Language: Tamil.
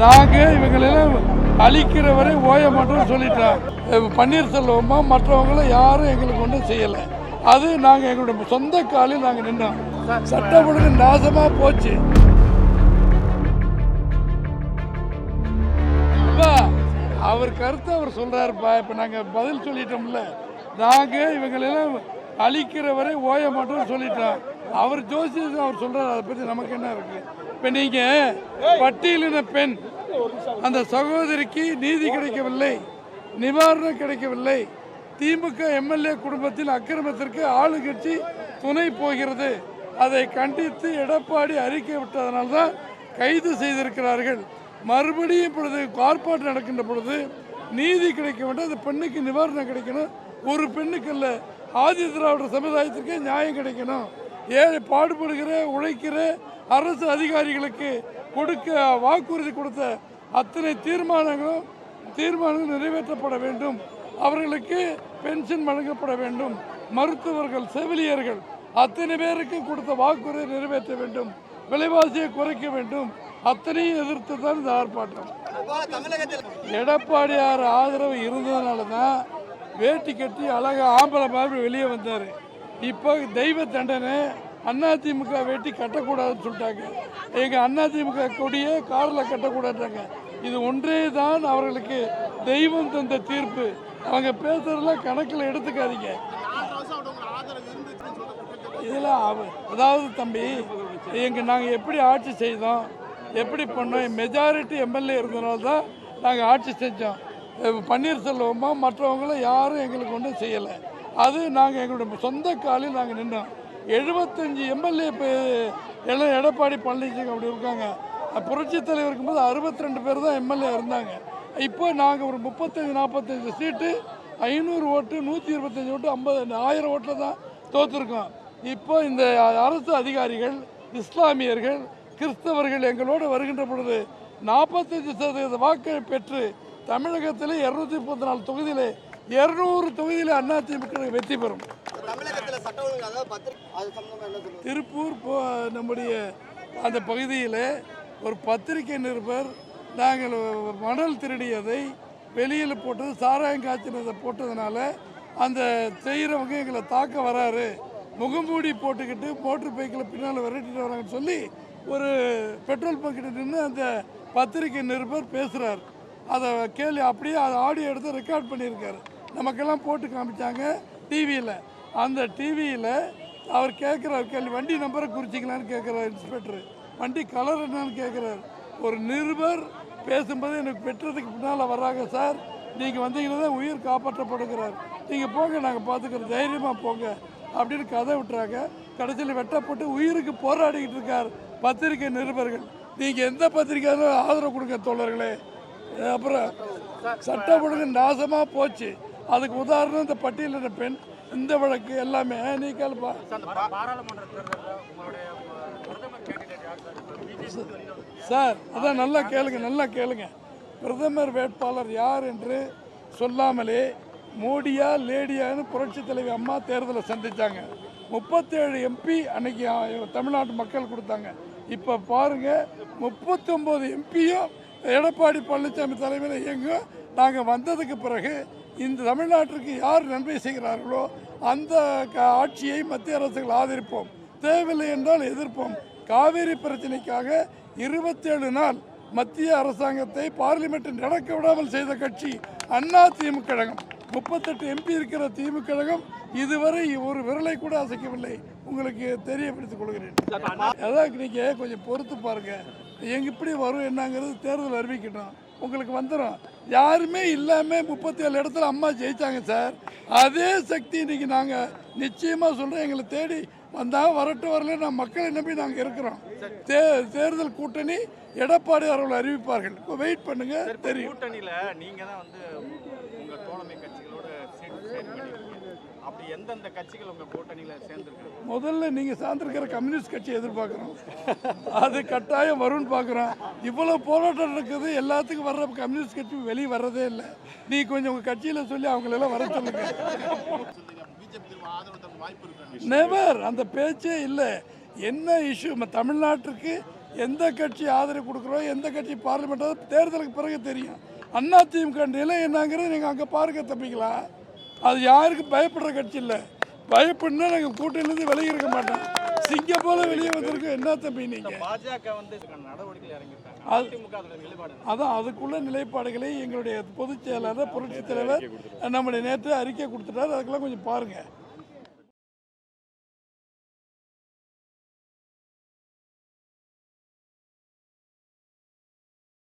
நாங்கள் இவங்களெல்லாம் அழிக்கிற வரை ஓய மாட்டோம்னு சொல்லிட்டோம் பன்னீர்செல்வமா மற்றவங்களும் யாரும் எங்களுக்கு ஒன்றும் செய்யலை. அது நாங்கள் எங்களுடைய சொந்த காலில் நாங்கள் நின்றோம் சட்டம் ஒழுங்கு நாசமாக போச்சு. அவர் கருத்தை அவர் சொல்றாருப்பா. இப்போ நாங்கள் பதில் சொல்லிட்டோம்ல. நாங்கள் இவங்களெல்லாம் அழிக்கிற வரை ஓய மாட்டோம்னு சொல்லிட்டோம் அவர் ஜோசியம் அவர் சொல்றாரு அதை பற்றி நமக்கு என்ன இருக்கு? இப்போ நீங்கள் பட்டியலின பெண். அந்த சகோதரிக்கு நீதி கிடைக்கவில்லை நிவாரணம் கிடைக்கவில்லை. திமுக எம்எல்ஏ குடும்பத்தில் அக்கிரமத்திற்கு ஆளுங்கட்சி துணை போகிறது. அதை கண்டித்து எடப்பாடி அறிக்கை விட்டதனால தான் கைது செய்திருக்கிறார்கள். மறுபடியும் இப்பொழுது ஆர்ப்பாட்டம் நடக்கின்ற பொழுது நீதி கிடைக்க வேண்டும். அந்த பெண்ணுக்கு நிவாரணம் கிடைக்கணும். ஒரு பெண்ணுக்கு அல்ல ஆதி திராவிட சமுதாயத்திற்கே நியாயம் கிடைக்கணும். ஏழை பாடுபடுகிற உழைக்கிற அரசு அதிகாரிகளுக்கு கொடுக்க வாக்குறுதி கொடுத்த அத்தனை தீர்மானங்களும் தீர்மானங்கள் நிறைவேற்றப்பட வேண்டும். அவர்களுக்கு பென்ஷன் வழங்கப்பட வேண்டும். மருத்துவர்கள் செவிலியர்கள் அத்தனை பேருக்கு கொடுத்த வாக்குறுதி நிறைவேற்ற வேண்டும். விலைவாசியை குறைக்க வேண்டும். அத்தனையும் எதிர்த்து தான் இந்த ஆர்ப்பாட்டம். எடப்பாடியார் ஆதரவு இருந்ததுனால தான் வேட்டி கட்டி அழகா ஆம்பளை மாதிரி வெளியே வந்தார். இப்போ தெய்வ தண்டனை அதிமுக வேட்டி கட்டக்கூடாதுன்னு சொல்லிட்டாங்க. எங்கள் அதிமுக கொடியை காரில் கட்டக்கூடாதுட்டாங்க இது ஒன்றே தான் அவர்களுக்கு தெய்வம் தந்த தீர்ப்பு. அவங்க பேசுறதெல்லாம் கணக்கில் எடுத்துக்காதீங்க. இதில் அதாவது தம்பி எங்கள் நாங்கள் எப்படி ஆட்சி செய்தோம் எப்படி பண்ணோம் மெஜாரிட்டி எம்எல்ஏ இருந்தனால தான் நாங்கள் ஆட்சி செஞ்சோம். அஹ் மற்றவங்களும் யாரும் எங்களுக்கு ஒன்றும் செய்யலை. அது நாங்கள் எங்களுடைய சொந்த காலில் நாங்கள் நின்றோம் எழுபத்தஞ்சு எம்எல்ஏ இப்போ எல்லாம் எடப்பாடி பழனிசாமி அப்படி இருக்காங்க. புரட்சி தலைவர் இருக்கும்போது அறுபத்தி ரெண்டு பேர் தான் எம்எல்ஏ இருந்தாங்க. இப்போ நாங்கள் ஒரு முப்பத்தஞ்சு நாற்பத்தஞ்சு சீட்டு ஐநூறு ஓட்டு நூற்றி இருபத்தஞ்சி ஓட்டு ஐம்பது ஆயிரம் ஓட்டில் தான் தோற்றுருக்கோம் இப்போ இந்த அரசு அதிகாரிகள் இஸ்லாமியர்கள் கிறிஸ்தவர்கள் எங்களோடு வருகின்ற பொழுது நாற்பத்தஞ்சு சதவீத வாக்கை பெற்று தமிழகத்தில் இரநூத்தி முப்பத்தி நாலு தொகுதியில் இரநூறு தொகுதியில் அதிமுக வெற்றி பெறும். திருப்பூர் போ நம்முடைய அந்த பகுதியில் ஒரு பத்திரிகை நிருபர் நாங்கள் மணல் திருடியதை வெளியில் போட்டது சாராயம் காய்ச்சினதை போட்டதுனால அந்த செய்கிறவங்க எங்களை தாக்க வராரு. முகமூடி போட்டுக்கிட்டு மோட்ரு பைக்கில் பின்னால் விரட்டிட்டு வராங்கன்னு சொல்லி ஒரு பெட்ரோல் பங்கிட்ட நின்று அந்த பத்திரிகை நிருபர் பேசுகிறார் அதை கேள்வி அப்படியே அதை ஆடியோ எடுத்து ரெக்கார்ட் பண்ணியிருக்காரு. நமக்கெல்லாம் போட்டு காமிச்சாங்க. டிவியில் அந்த டிவியில் அவர் கேட்குறாரு கேள்வி வண்டி நம்பரை குறிச்சிக்கலான்னு கேட்குறாரு இன்ஸ்பெக்டர் வண்டி கலர் என்னன்னு கேட்குறாரு. ஒரு நிருபர் பேசும்போது எனக்கு பெற்றதுக்கு பின்னால் வர்றாங்க சார். நீங்கள் வந்தீங்கன்னா தான் உயிர் காப்பாற்றப்படுகிறார். நீங்கள் போங்க நாங்கள் பார்த்துக்கிறோம். தைரியமாக போங்க அப்படின்னு கதை விட்டுறாங்க. கடைசியில் வெட்டப்பட்டு உயிருக்கு போராடிக்கிட்டு இருக்கார் பத்திரிகை நிருபர்கள். நீங்கள் எந்த பத்திரிக்கையாலும் ஆதரவு கொடுங்க தோழர்களே. அப்புறம் சட்டம் ஒழுங்கு நாசமாக போச்சு. அதுக்கு உதாரணம் இந்த பட்டியலின பெண் இந்த வழக்கு எல்லாமே நீ கேளுப்பா பாராளுமன்ற தேர்தலில் உங்களுடைய பிரதமர் கேண்டிடேட் யார் சார்? அதான் நல்லா கேளுங்க நல்லா கேளுங்க. பிரதமர் வேட்பாளர் யார் என்று சொல்லாமலே மோடியா லேடியான்னு புரட்சி தலைவி அம்மா தேர்தலை சந்திச்சாங்க. முப்பத்தேழு எம்பி அன்னைக்கு தமிழ்நாட்டு மக்கள் கொடுத்தாங்க. இப்போ பாருங்க முப்பத்தொம்போது எம்பியும் எடப்பாடி பழனிசாமி தலைமையில் இயங்கும். நாங்கள் வந்ததுக்கு பிறகு இந்த தமிழ்நாட்டிற்கு யார் நன்மை செய்கிறார்களோ அந்த ஆட்சியை மத்திய அரசுகள் ஆதரிப்போம். தேவையில்லை என்றால் எதிர்ப்போம். காவேரி பிரச்சனைக்காக இருபத்தேழு நாள் மத்திய அரசாங்கத்தை பார்லிமெண்ட்டில் நடக்க விடாமல் செய்த கட்சி அண்ணா திமுக கழகம். முப்பத்தெட்டு எம்பி இருக்கிற திமுக கழகம் இதுவரை ஒரு விரலை கூட அசைக்கவில்லை. உங்களுக்கு தெரியப்படுத்திக் கொள்கிறேன். அதான் நீங்கள் கொஞ்சம் பொறுத்து பாருங்க. எங்க இப்படி வரும் என்னங்கிறது தேர்தல் அறிவிக்கட்டும். உங்களுக்கு வந்துடும் யாருமே இல்லாம முப்பத்தி ஏழு இடத்துல அம்மா ஜெயிச்சாங்க சார். அதே சக்தி இன்னைக்கு நாங்க நிச்சயமா சொல்றேன் எங்களை தேடி வந்தா வரட்டும் வரல நான் மக்களை நம்பி நாங்க இருக்கிறோம். தே தேர்தல் கூட்டணி எடப்பாடி அவர்கள் அறிவிப்பார்கள். இப்போ வெயிட் பண்ணுங்க தெரியும். கூட்டணியில் நீங்கள் தான் வந்து உங்கள் தோழமை சேர்ந்து அப்படி எந்தெந்த கட்சிகள் உங்கள் கூட்டணியில் சேர்ந்துருக்கு? முதல்ல நீங்க சார்ந்திருக்கிற கம்யூனிஸ்ட் கட்சி எதிர்பார்க்குறோம். அது கட்டாயம் வரும்னு பார்க்குறோம். இவ்வளோ போராட்டம் நடக்குது எல்லாத்துக்கும் வர்ற கம்யூனிஸ்ட் கட்சி வெளியே வர்றதே இல்லை. நீ கொஞ்சம் உங்கள் கட்சியில் சொல்லி அவங்களெல்லாம் வர சொல்லுங்க. நெவர் அந்த பேச்சே இல்லை. என்ன இஷ்யூ தமிழ்நாட்டிற்கு எந்த கட்சி ஆதரவு கொடுக்குறோம் எந்த கட்சி பார்லிமெண்ட் தேர்தலுக்கு பிறகு தெரியும். அதிமுக நிலை என்னங்கிறது நீங்கள் அங்கே பாருங்க தம்பிங்களா அது யாருக்கும் பயப்படுற கட்சி இல்லை. பயப்படுனா நாங்கள் கூட்டணியிலேருந்து விலகி இருக்க மாட்டோம். சிங்கம் போல வெளியே வந்திருக்கோம். என்ன தம்பி நீங்கள் பாஜக வந்து? அதான் அதுக்குள்ள நிலைப்பாடுகளை எங்களுடைய பொதுச் செயலாளர் புரட்சித் தலைவர் நம்முடைய நேற்று அறிக்கை கொடுத்துட்டார். அதுக்கெல்லாம் கொஞ்சம் பாருங்கள்